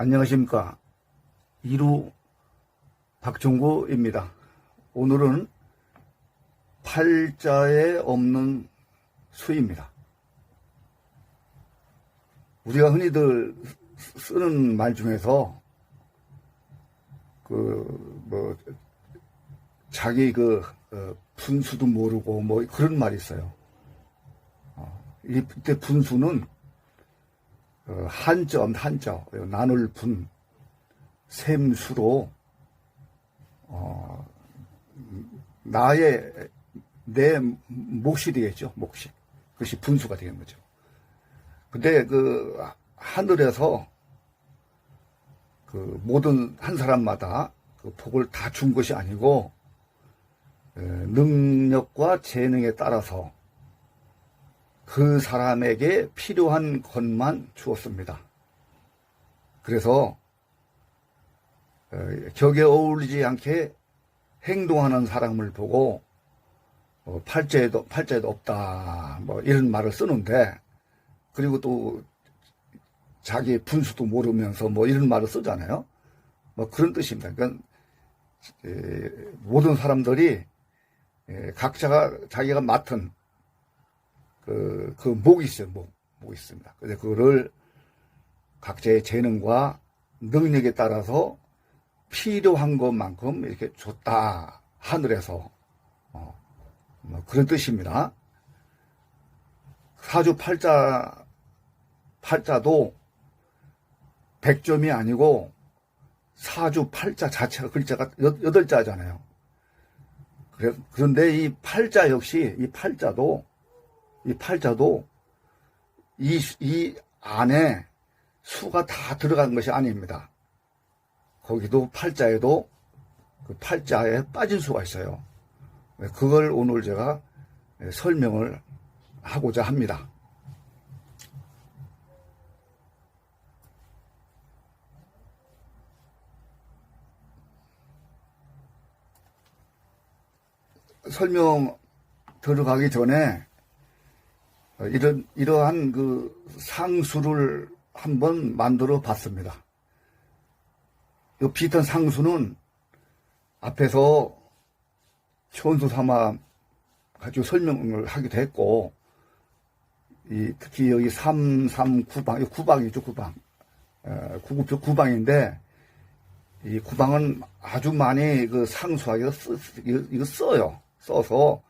안녕하십니까. 이루 박종구입니다. 오늘은 팔자에 없는 수입니다. 우리가 흔히들 쓰는 말 중에서 그, 뭐, 자기 그, 어, 분수도 모르고 뭐 그런 말이 있어요. 어, 이때 분수는 어, 한점 한자 나눌 분 셈수로 어, 나의 내 몫이 되겠죠 몫이 그것이 분수가 되는 거죠. 근데 그 하늘에서 그 모든 한 사람마다 그 복을 다 준 것이 아니고 에, 능력과 재능에 따라서 그 사람에게 필요한 것만 주었습니다. 그래서 어, 격에 어울리지 않게 행동하는 사람을 보고 어, 팔자에도 팔자에도 없다 뭐 이런 말을 쓰는데 그리고 또 자기 분수도 모르면서 뭐 이런 말을 쓰잖아요. 뭐 그런 뜻입니다. 그러니까 에, 모든 사람들이 에, 각자가 자기가 맡은 그, 그 목이 있어요, 목. 목이 있습니다. 근데 그거를 각자의 재능과 능력에 따라서 필요한 것만큼 이렇게 줬다. 하늘에서. 어, 뭐 그런 뜻입니다. 사주 팔자, 팔자도 100점이 아니고 사주 팔자 자체가 글자가 여덟 자잖아요. 그래, 그런데 이 팔자 역시, 이 팔자도 이 팔자도 이, 이 안에 수가 다 들어간 것이 아닙니다. 거기도 팔자에도 그 팔자에 빠진 수가 있어요. 그걸 오늘 제가 설명을 하고자 합니다. 설명 들어가기 전에 어, 이런, 이러한 그 상수를 한번 만들어 봤습니다. 이 비슷한 상수는 앞에서 천수 삼아 가지고 설명을 하기도 했고, 이 특히 여기 339방, 이 구방이죠, 구방. 어, 구급표 구방인데, 이 구방은 아주 많이 그 상수하게 이거 써요. 써서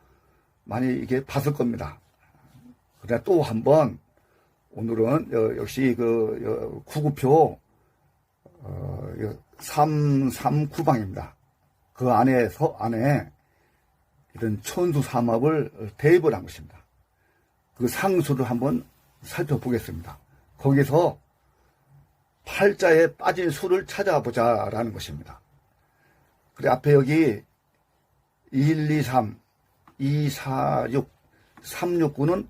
많이 이게 봤을 겁니다. 그래 또한 번 오늘은 어, 역시 그 어, 구구표 어, 339방입니다. 그 안에서 안에 이런 천수 삼합을 대입을 한 것입니다. 그 상수를 한번 살펴보겠습니다. 거기서 팔자에 빠진 수를 찾아보자라는 것입니다. 그래 앞에 여기 1, 2, 3, 2, 4, 6, 369는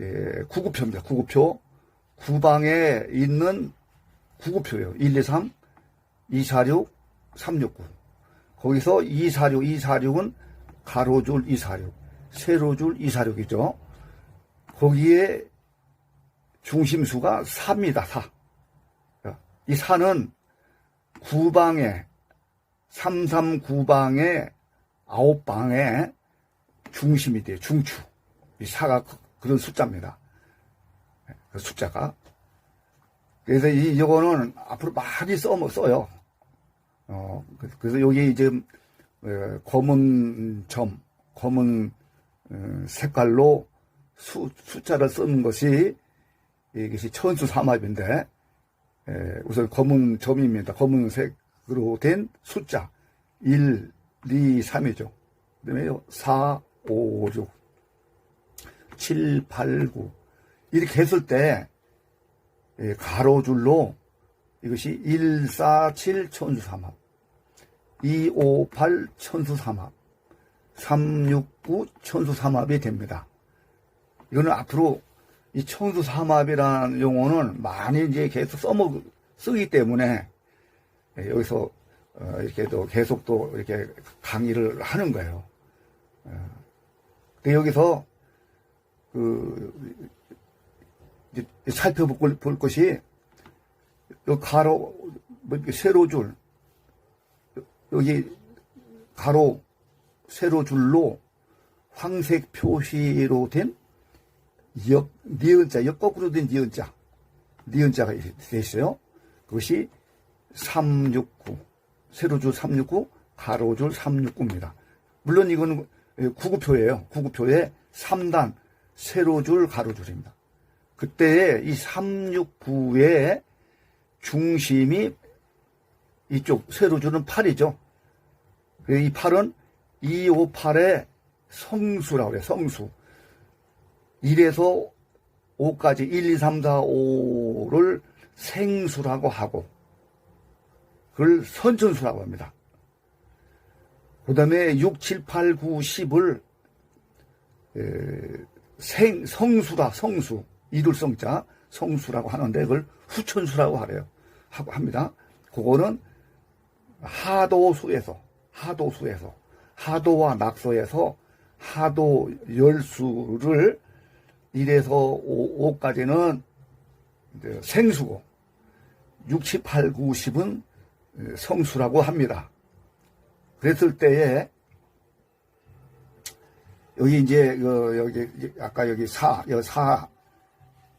예, 구구표입니다. 구구표. 구방에 있는 구구표예요. 1, 2, 3, 2, 4, 6, 3, 6, 9. 거기서 2, 4, 6, 2, 4, 6은 가로줄 2, 4, 6, 세로줄 2, 4, 6이죠. 거기에 중심수가 4입니다. 4. 이 4는 구방에 3, 3, 9방에 9방에 중심이 돼요. 중추. 이 4가 그런 숫자입니다. 그 숫자가. 그래서 이, 이거는 앞으로 많이 써, 써요. 어, 그, 그래서 여기 이제, 어, 검은 점, 검은 어, 색깔로 수, 숫자를 쓰는 것이 이것이 천수 삼합인데, 우선 검은 점입니다. 검은색으로 된 숫자. 1, 2, 3이죠. 그 다음에 4, 5, 6, 7, 8, 9 이렇게 했을 때 예, 가로줄로 이것이 1, 4, 7 천수 삼합 2, 5, 8 천수 삼합 3, 6, 9 천수 삼합이 됩니다. 이거는 앞으로 이 천수 삼합이라는 용어는 많이 이제 계속 써먹, 쓰기 때문에 예, 여기서 어, 이렇게 또 계속 또 이렇게 강의를 하는 거예요. 어, 근데 여기서 그, 살펴볼 볼 것이, 요 가로, 뭐 이렇게 세로 줄, 여기 가로, 세로 줄로 황색 표시로 된 역, 니은자, 역 거꾸로 된 니은자, 니은자가 돼 있어요. 그것이 369, 세로줄 369, 가로줄 369입니다. 물론 이거는 구구표예요. 구구표의 3단, 세로줄, 가로줄입니다. 그때에 이 369의 중심이 이쪽 세로줄은 8이죠. 이 8은 258의 성수라고 그래요. 성수. 1에서 5까지 1, 2, 3, 4, 5를 생수라고 하고 그걸 선천수라고 합니다. 그 다음에 6, 7, 8, 9, 10을 생, 성수다, 성수. 이룰 성자, 성수라고 하는데 그걸 후천수라고 하래요. 하고 합니다. 그거는 하도수에서, 하도수에서, 하도와 낙서에서 하도 열수를 1에서 5, 까지는 생수고, 6, 7, 8, 9, 10은 성수라고 합니다. 그랬을 때에 여기 이제 그 여기 아까 여기 사, 여기 사,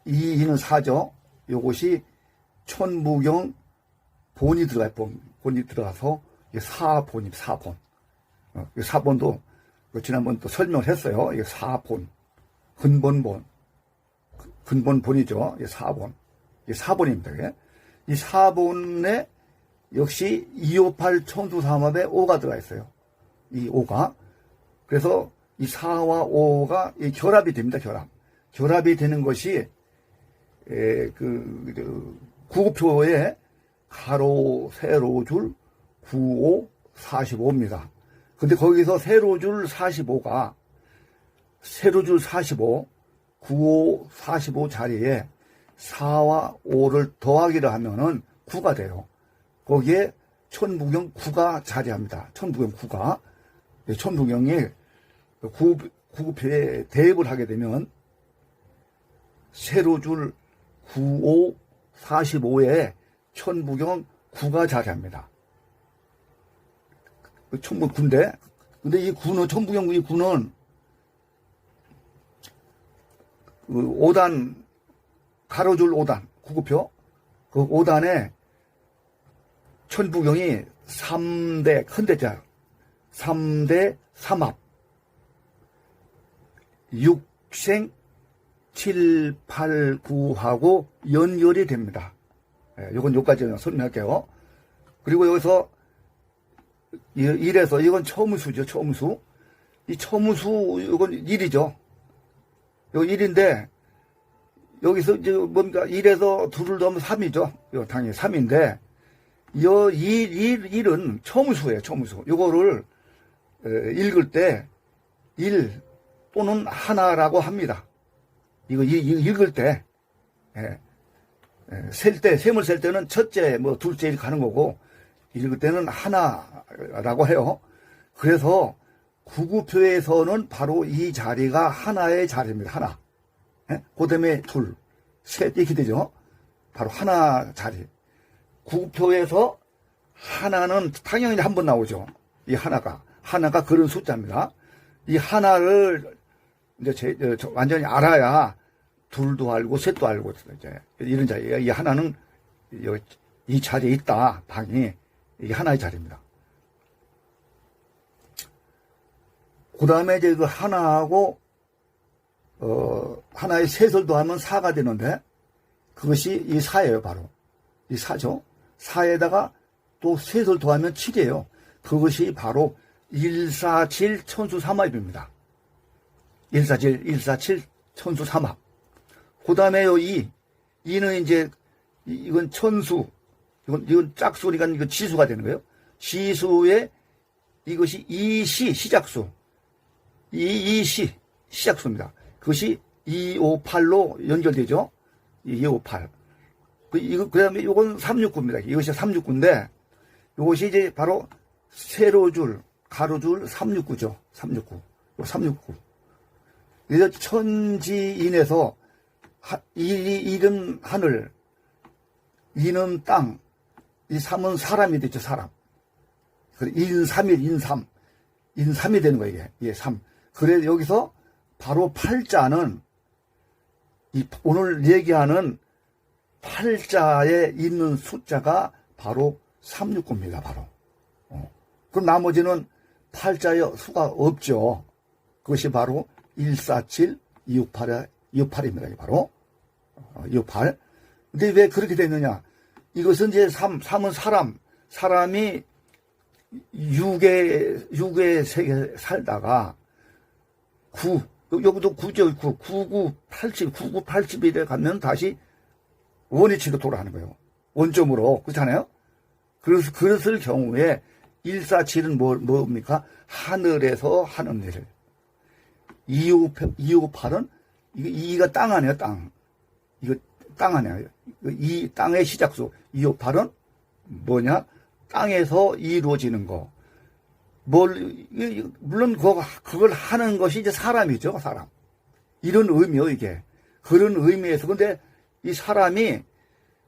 이 이는 사죠. 요것이 천부경 본이 들어가요. 본, 본이 들어가서 사본이 사본. 어, 이 사본도 그 지난번 또 설명을 했어요. 이게 사본, 근본본, 근본본이죠. 사본, 이게 사본입니다. 이게. 이 사본에 역시 258 천수삼합에 5가 들어가 있어요. 이 5가. 그래서 이 4와 5가 이 결합이 됩니다. 결합. 결합이 되는 것이 에, 그, 그 구구표에 가로 세로 줄 95 45입니다. 근데 거기서 세로 줄 45가 세로 줄 45 95 45 자리에 4와 5를 더하기를 하면은 9가 돼요. 거기에 천부경 9가 자리합니다. 천부경 9가. 천부경이 구, 구급표에 대입을 하게 되면 세로줄 95, 45에 천부경 9가 자리합니다. 천부 9인데, 근데 이 9는, 천부경 이 9는 그 5단, 가로줄 5단, 구급표, 그 5단에 천부경이 3대, 큰 대자, 3대 3합, 6생 7, 8, 9하고 연결이 됩니다. 예, 요건 요까지 설명할게요. 그리고 여기서 1에서 이건 처무수죠, 처무수. 이 처무수, 이건 1이죠. 요 1인데, 여기서 이제 뭡니까, 1에서 2를 더하면 3이죠. 요 당연히 3인데, 요 1, 1, 1은 처무수예요, 처무수. 요거를 에, 읽을 때, 1 또는 하나라고 합니다. 이거, 읽을 때, 예, 예, 셀 때, 셈을 셀 때는 첫째, 뭐, 둘째 이렇게 가는 거고, 읽을 때는 하나라고 해요. 그래서 구구표에서는 바로 이 자리가 하나의 자리입니다. 하나. 예? 그 다음에 둘, 셋, 이렇게 되죠. 바로 하나 자리. 구구표에서 하나는 당연히 한 번 나오죠. 이 하나가. 하나가 그런 숫자입니다. 이 하나를 이제 제, 어, 저 완전히 알아야 둘도 알고 셋도 알고 이제 이런 자리예요. 이 하나는 이, 이 자리에 있다. 방이 이게 하나의 자리입니다. 그 다음에 이제 그 하나하고 어 하나의 셋을 더하면 사가 되는데 그것이 이 사예요. 바로 이 사죠. 사에다가 또 셋을 더하면 7이에요. 그것이 바로 147 천수 삼합입니다. 147, 147 천수 삼합. 그 다음에 요 2. 2는 이제, 이- 이건 천수. 이건, 이건 짝수니까 이거 지수가 되는 거예요. 지수에 이것이 이시, 시작수. 이, 이시, 시작수입니다. 그것이 258로 연결되죠. 258. 그, 이거, 그 다음에 이건 369입니다. 이것이 369인데, 이것이 이제 바로 세로줄, 가로줄 369죠. 369. 369. 그래서 천지인에서 하, 이, 이, 일은 하늘, 이는 땅, 이 삼은 사람이 되죠, 사람. 그래, 인삼일, 인삼. 인삼이 되는 거예요, 이게. 이게 삼. 그래, 여기서 바로 팔자는 이 오늘 얘기하는 팔자에 있는 숫자가 바로 369입니다, 바로. 어. 그럼 나머지는 팔자의 수가 없죠. 그것이 바로 147, 268, 268입니다, 이게 바로. 어, 268. 근데 왜 그렇게 됐느냐? 이것은 이제 삼, 삼은 사람, 사람이 육의, 육의 세계 살다가 구, 여기도 구죠, 구, 구구, 팔십, 구구, 팔십일에 가면 다시 원위치로 돌아가는 거예요. 원점으로. 그렇잖아요? 그래서, 그랬을 경우에 147은 뭐, 뭡니까? 하늘에서 하는 일을. 258은, 이거, 이가 땅 안에요, 땅. 이거 땅 안에요. 이 땅의 시작수. 258은 뭐냐? 땅에서 이루어지는 거. 뭘, 이- 물론 그걸 하는 것이 이제 사람이죠, 사람. 이런 의미요, 이게. 그런 의미에서. 근데 이 사람이,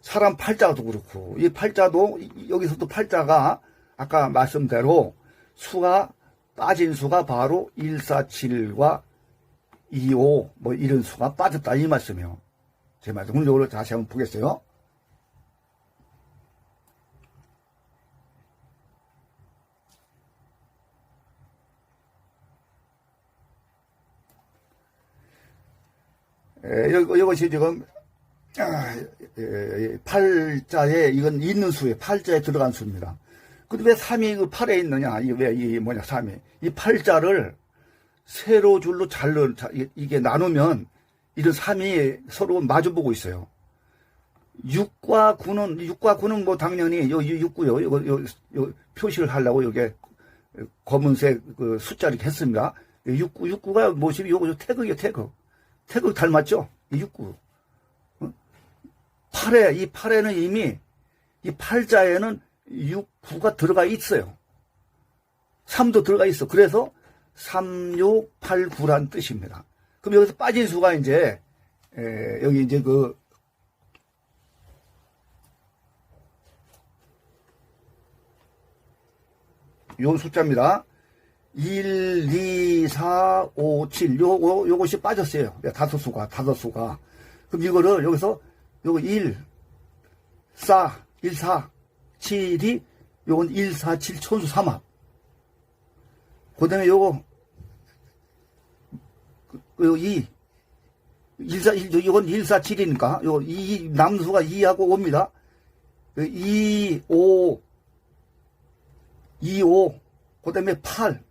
사람 팔자도 그렇고, 이 팔자도, 이- 여기서도 팔자가 아까 말씀대로 수가, 빠진 수가 바로 147과 25, 뭐 이런 수가 빠졌다, 이 말씀이요. 제 말씀. 이걸 다시 한번 보겠어요. 이것이 지금 아, 에, 팔자에 이건 있는 수에 팔자에 들어간 수입니다. 근데 왜 3이 그 팔에 있느냐? 이게 왜이 뭐냐 3이 이 팔자를 세로 줄로 잘로 이게 나누면 이런 3이 서로 마주보고 있어요. 6과 9는 6과 9는 뭐 당연히 요 6구요. 이거 요, 요 표시를 하려고 요게 검은색 그 숫자를 했습니다. 6구 6구가 뭐지? 요거 태극이요, 태극. 태극 닮았죠? 이 6구. 팔에, 이 팔에는 이미, 이 팔자에는 6, 9가 들어가 있어요. 3도 들어가 있어. 그래서 3, 6, 8, 9란 뜻입니다. 그럼 여기서 빠진 수가 이제, 에, 여기 이제 그, 요 숫자입니다. 1, 2, 4, 5, 7. 요, 요, 요것이 빠졌어요. 네, 다섯 수가, 다섯 수가. 그럼 이거를 여기서 요거 1, 4, 1, 4, 7이 요건 1, 4, 7 천수 삼합. 그 다음에 요거 그, 요 2, 1, 4, 1, 요건 1, 4, 7이니까 요 2, 남수가 2하고 5입니다. 2, 5, 2, 5, 그 다음에 8.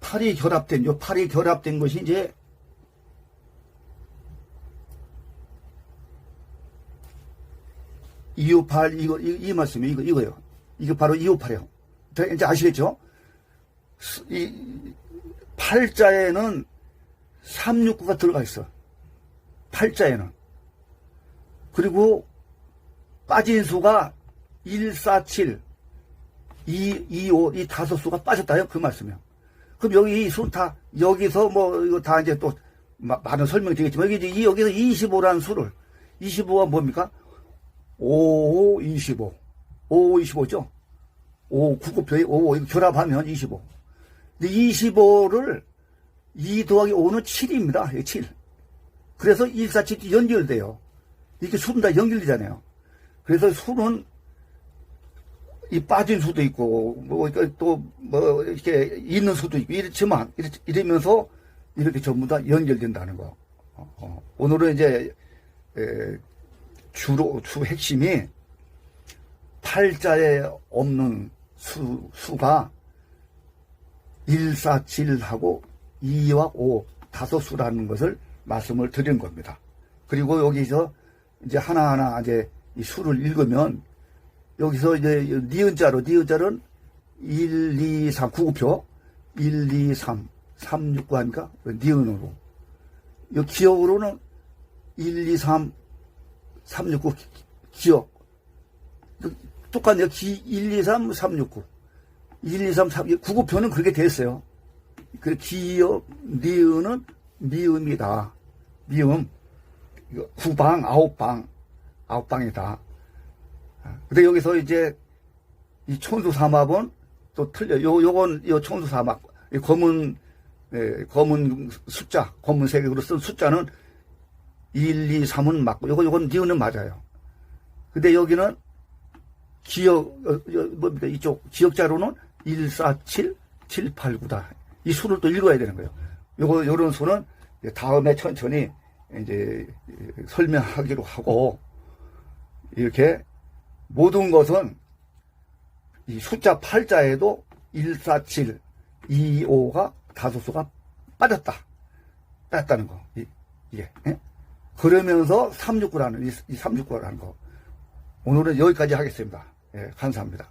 8이 결합된, 요 8이 결합된 것이 이제 이오팔 이거 이, 이 말씀이 이거 이거요. 이거 바로 이오팔이요. 이제 아시겠죠? 스- 이 팔자에는 369가 들어가 있어. 팔자에는. 그리고 빠진 수가 147, 2, 2, 5, 이 다섯 수가 빠졌다요. 그 말씀이요. 그럼 여기 이수 다, 여기서 뭐, 이거 다 이제 또, 마- 많은 설명이 되겠지만, 여기 이제 이- 여기서 25라는 수를, 25가 뭡니까? 5, 5, 25. 5, 25죠? 5, 9곱표에 5, 이거 결합하면 25. 근데 25를 2 더하기 5는 7입니다. 7. 그래서 147이 연결돼요. 이렇게 수는 다 연결되잖아요. 그래서 수는 이 빠진 수도 있고, 뭐, 또, 뭐, 이렇게 있는 수도 있고, 이렇지만, 이렇- 이러면서 이렇게 전부 다 연결된다는 거. 어, 어. 오늘은 이제, 에, 주로, 주 핵심이 팔자에 없는 수, 수가 1, 4, 7하고 2와 5, 다섯 수라는 것을 말씀을 드린 겁니다. 그리고 여기서 이제 하나하나 이제 이 수를 읽으면 여기서 이제 니은자로, 니은자는 1, 2, 3, 구구표 1, 2, 3, 3, 6, 9 하니까 니은으로. 이 기억으로는 1, 2, 3, 369 기억. 똑같네요. 기, 1, 2, 3, 369. 1, 2, 3, 3, 구구표는 그렇게 됐어요. 그 기억, 니은은 미음이다. 미음. 구방, 아홉방, 아홉방이다. 근데 여기서 이제 이 천수삼합은 또 틀려. 요, 요건, 요 천수삼합. 이 검은, 예, 검은 숫자, 검은 색으로 쓴 숫자는 1, 2, 3은 맞고, 요거, 요건 니은은 맞아요. 근데 여기는 기억, 어, 어, 뭡니까, 이쪽 기억자로는 1, 4, 7, 7, 8, 9다. 이 수를 또 읽어야 되는 거예요. 요거, 요런 수는 다음에 천천히 이제 설명하기로 하고, 이렇게 모든 것은 이 숫자 8자에도 147, 25가 다소수가 빠졌다. 뺐다는 거. 이, 게 그러면서 369라는, 이, 이 369라는 거. 오늘은 여기까지 하겠습니다. 예, 감사합니다.